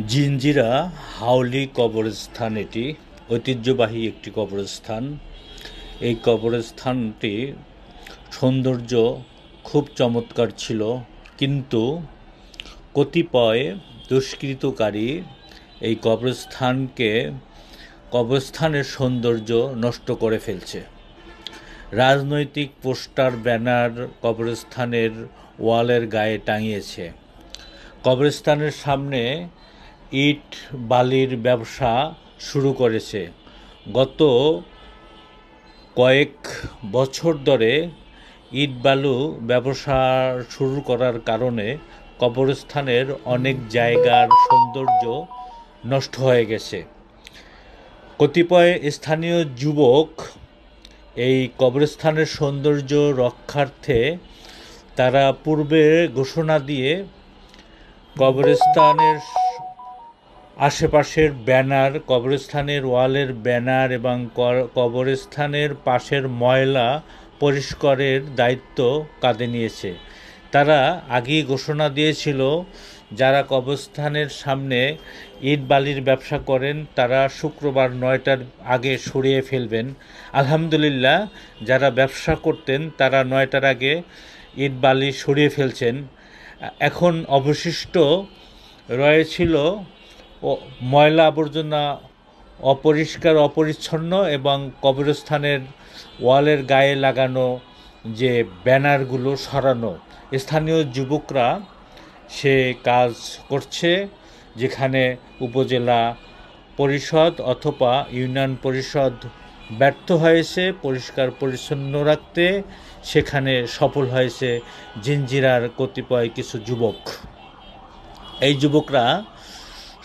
জিঞ্জিরা হাউলি কবরস্থান এটি, ঐতিহ্যবাহী একটি কবরস্থান। এই কবরস্থানটি সৌন্দর্য খুব চমৎকার ছিল, কিন্তু কতিপয় দুষ্কৃতকারী এই কবরস্থানকে, কবরস্থানের সৌন্দর্য নষ্ট করে ফেলছে। রাজনৈতিক পোস্টার, ব্যানার কবরস্থানের ওয়ালের গায়ে টাঙিয়েছে। কবরস্থানের সামনে ইট বালির ব্যবসা শুরু করেছে। গত কয়েক বছর ধরে ইট বালু ব্যবসা শুরু করার কারণে কবরস্থানের অনেক জায়গার সৌন্দর্য নষ্ট হয়ে গেছে। কতিপয় স্থানীয় যুবক এই কবরস্থানের সৌন্দর্য রক্ষার্থে তারা পূর্বে ঘোষণা দিয়ে কবরস্থানের আশেপাশের ব্যানার, কবরস্থানের ওয়ালের ব্যানার এবং কবরস্থানের পাশের ময়লা পরিষ্কারের দায়িত্ব কাঁধে নিয়েছে। তারা আগেই ঘোষণা দিয়েছিল, যারা কবরস্থানের সামনে ইট বালির ব্যবসা করেন, তারা শুক্রবার নয়টার আগে সরিয়ে ফেলবেন। আলহামদুলিল্লাহ, যারা ব্যবসা করতেন, তারা নয়টার আগে ইট বালি সরিয়ে ফেলছেন। এখন অবশিষ্ট রয়েছিল ময়লা আবর্জনা অপরিষ্কার, অপরিচ্ছন্ন এবং কবরস্থানের ওয়ালের গায়ে লাগানো যে ব্যানারগুলো সরানো, স্থানীয় যুবকরা সে কাজ করছে যেখানে উপজেলা পরিষদ অথবা ইউনিয়ন পরিষদ ব্যর্থ হয়েছে, পরিষ্কার পরিচ্ছন্ন রাখতে। সেখানে সফল হয়েছে জিঞ্জিরার কতিপয় কিছু যুবক। এই যুবকরা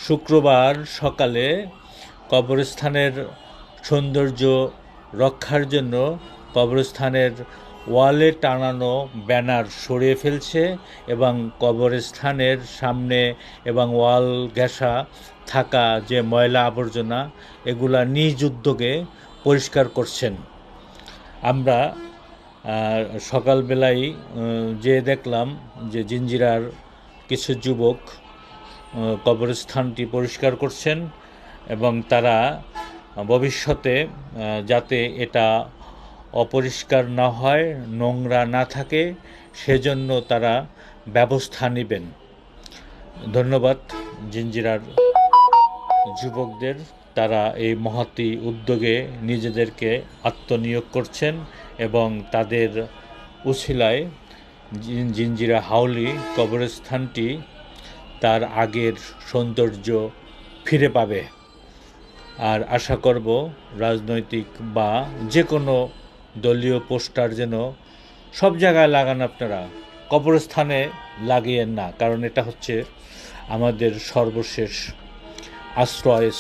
শুক্রবার সকালে কবরস্থানের সৌন্দর্য রক্ষার জন্য কবরস্থানের ওয়ালে টানানো ব্যানার সরিয়ে ফেলছে এবং কবরস্থানের সামনে এবং ওয়াল ঘেঁষা থাকা যে ময়লা আবর্জনা, এগুলা নিজ উদ্যোগে পরিষ্কার করছেন। আমরা সকালবেলায় যে দেখলাম যে জিঞ্জিরার কিছু যুবক কবরস্থানটি পরিষ্কার করছেন এবং তারা ভবিষ্যতে যাতে এটা অপরিষ্কার না হয়, নোংরা না থাকে, সেজন্য তারা ব্যবস্থা নেবেন। ধন্যবাদ জিঞ্জিরার যুবকদের। তারা এই মহতি উদ্যোগে নিজেদেরকে আত্মনিয়োগ করছেন এবং তাদের উছিলায় জিঞ্জিরা হাউলি কবরস্থানটি তার আগের সৌন্দর্য ফিরে পাবে। আর আশা করব রাজনৈতিক বা যে কোনো দলীয় পোস্টার যেন সব জায়গায় লাগান আপনারা। কবরস্থানে লাগিয়েন না, কারণ এটা হচ্ছে আমাদের সর্বশেষ আশ্রয়।